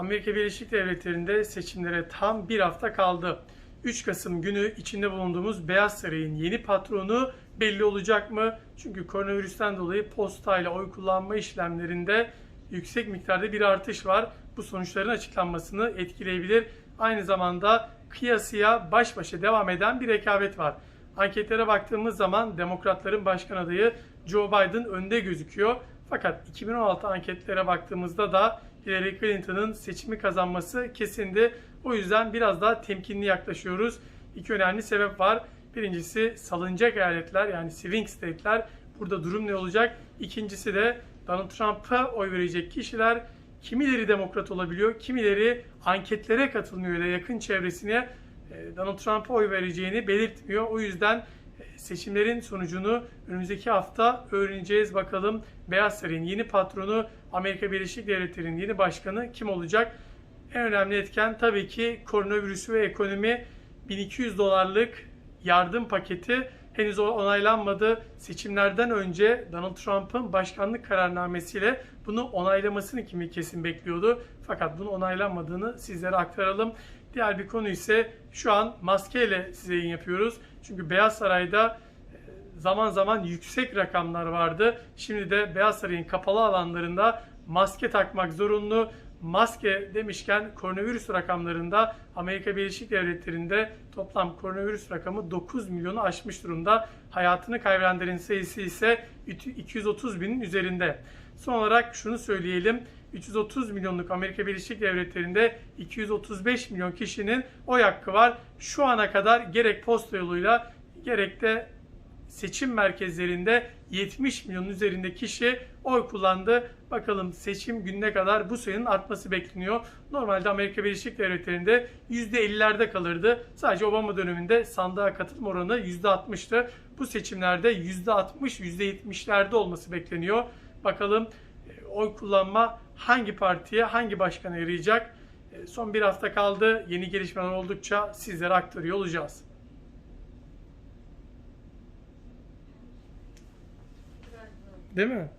Amerika Birleşik Devletleri'nde seçimlere tam bir hafta kaldı. 3 Kasım günü içinde bulunduğumuz Beyaz Saray'ın yeni patronu belli olacak mı? Çünkü koronavirüsten dolayı postayla oy kullanma işlemlerinde yüksek miktarda bir artış var. Bu sonuçların açıklanmasını etkileyebilir. Aynı zamanda kıyasıya baş başa devam eden bir rekabet var. Anketlere baktığımız zaman Demokratların başkan adayı Joe Biden önde gözüküyor. Fakat 2016 anketlere baktığımızda da Hillary Clinton'ın seçimi kazanması kesindi. O yüzden biraz daha temkinli yaklaşıyoruz. İki önemli sebep var. Birincisi salınacak eyaletler yani swing state'ler. Burada durum ne olacak? İkincisi de Donald Trump'a oy verecek kişiler kimileri demokrat olabiliyor, kimileri anketlere katılmıyor ya yakın çevresine e, Donald Trump'a oy vereceğini belirtmiyor. O yüzden seçimlerin sonucunu önümüzdeki hafta öğreneceğiz. Bakalım Beyaz Saray'ın yeni patronu, Amerika Birleşik Devletleri'nin yeni başkanı kim olacak? En önemli etken tabii ki koronavirüsü ve ekonomi 1200 dolarlık yardım paketi henüz onaylanmadı. Seçimlerden önce Donald Trump'ın başkanlık kararnamesiyle bunu onaylamasını kimi kesin bekliyordu. Fakat bunun onaylanmadığını sizlere aktaralım. Diğer bir konu ise şu an maskeyle size yayın yapıyoruz. Çünkü Beyaz Saray'da e, zaman zaman yüksek rakamlar vardı. Şimdi de Beyaz Saray'ın kapalı alanlarında maske takmak zorunlu. Maske demişken koronavirüs rakamlarında Amerika Birleşik Devletleri'nde toplam koronavirüs rakamı 9 milyonu aşmış durumda. Hayatını kaybedenlerin sayısı ise 230 binin üzerinde. Son olarak şunu söyleyelim. 330 milyonluk Amerika Birleşik Devletleri'nde 235 milyon kişinin oy hakkı var. Şu ana kadar gerek posta yoluyla gerek de seçim merkezlerinde 70 milyon üzerinde kişi oy kullandı. Bakalım seçim gününe kadar bu sayının artması bekleniyor. Normalde Amerika Birleşik Devletleri'nde %50'lerde kalırdı. Sadece Obama döneminde sandığa katılım oranı %60'tı. Bu seçimlerde %60, %70'lerde olması bekleniyor. Bakalım e, oy kullanma hangi partiye, hangi başkana yarayacak? E, Son bir hafta kaldı. Yeni gelişmeler oldukça sizlere aktarıyor olacağız. Değil mi?